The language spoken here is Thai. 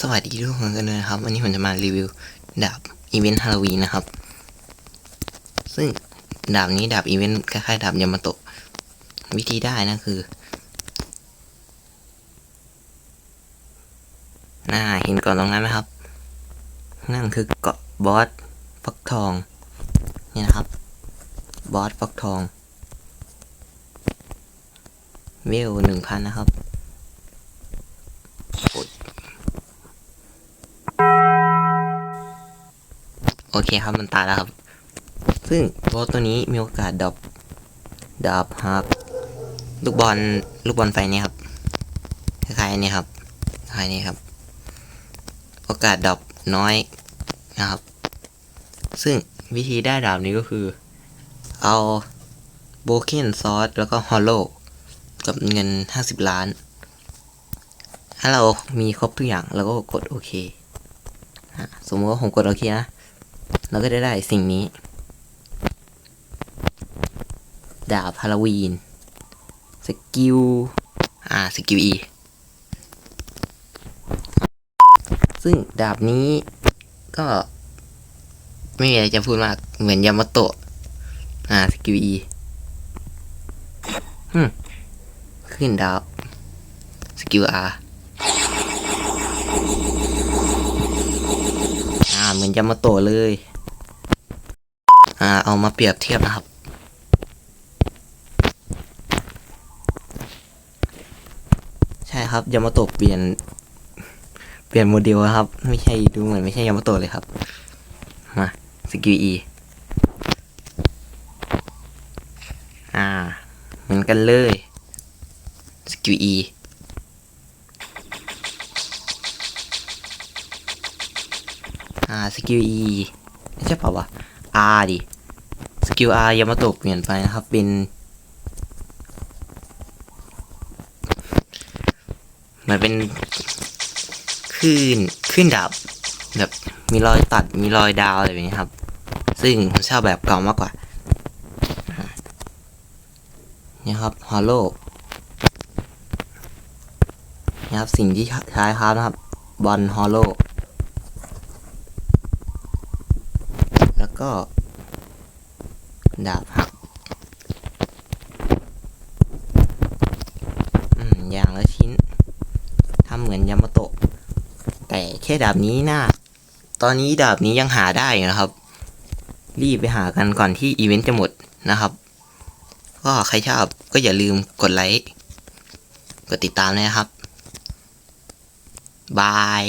สวัสดีทุกคนกันเลยนะครับ วันนี้ผมจะมารีวิวดาบอีเวนต์ฮาโลวีนนะครับ ซึ่งดาบนี้ดาบอีเวนต์คล้ายๆดาบยามาโตะวิธีได้นะคือน่าเห็นก่อนตรงนั้นไหมครับ นั่นคือเกาะบอสฟักทอง นี่นะครับ บอสฟักทอง เวลหนึ่งพันนะครับ โอเคครับมันตายแล้วครับ ซึ่งบอสตัวนี้มีโอกาสดรอปดรอปครับลูกบอลลูกบอลไฟนี่ครับคล้ายๆนี้ครับคล้ายนี้ครับ โอกาสดรอปน้อยนะครับ ซึ่งวิธีได้ดาบนี้ก็คือ เอาโบเคนซอสแล้วก็ฮอลโลกับเงิน 50 ล้าน ถ้าเรามีครบทุกอย่างเราก็กดโอเค สมมติว่าผมกดโอเคนะ เราก็จะได้สิ่งนี้ ดาบฮาโลวีน สกิล อ่า สกิล E ซึ่งดาบนี้ก็ไม่มีอะไรจะพูดมาก เหมือนยามาโตะ อ่า สกิล E ฮึขึ้นดาวสกิล R อ่า เหมือนยามาโตะเลย อ่าเอามาเปรียบเทียบนะครับ ใช่ครับยามาโตะเปลี่ยน เปลี่ยนโมเดลครับ ไม่ใช่ดูเหมือนไม่ใช่ยามาโตะเลยครับมาสกิล E อ่า เหมือนกันเลยสกิล E อ่าสกิล E ไม่ใช่เปล่าวะ R ดิ สกิล R ยามาโตะเปลี่ยนไปนะครับ เป็นเหมือนเป็นคลื่นคลื่นดาบแบบมีรอยตัดมีรอยดาวอะไรแบบนี้ครับ ซึ่งผมชอบแบบเก่ามากกว่าอ่านี่ครับฮอลโลนี่ครับสิ่งที่ใช้ครับนะครับบอลฮอลโลแล้วก็ ดาบหัก อืม อย่างละชิ้น ทำเหมือนยามาโตะ แต่แค่ดาบนี้นะตอนนี้ดาบนี้ยังหาได้นะครับ รีบไปหากันก่อนที่อีเวนต์จะหมดนะครับ ก็ใครชอบก็อย่าลืมกดไลค์ กดติดตามเลยนะครับ บาย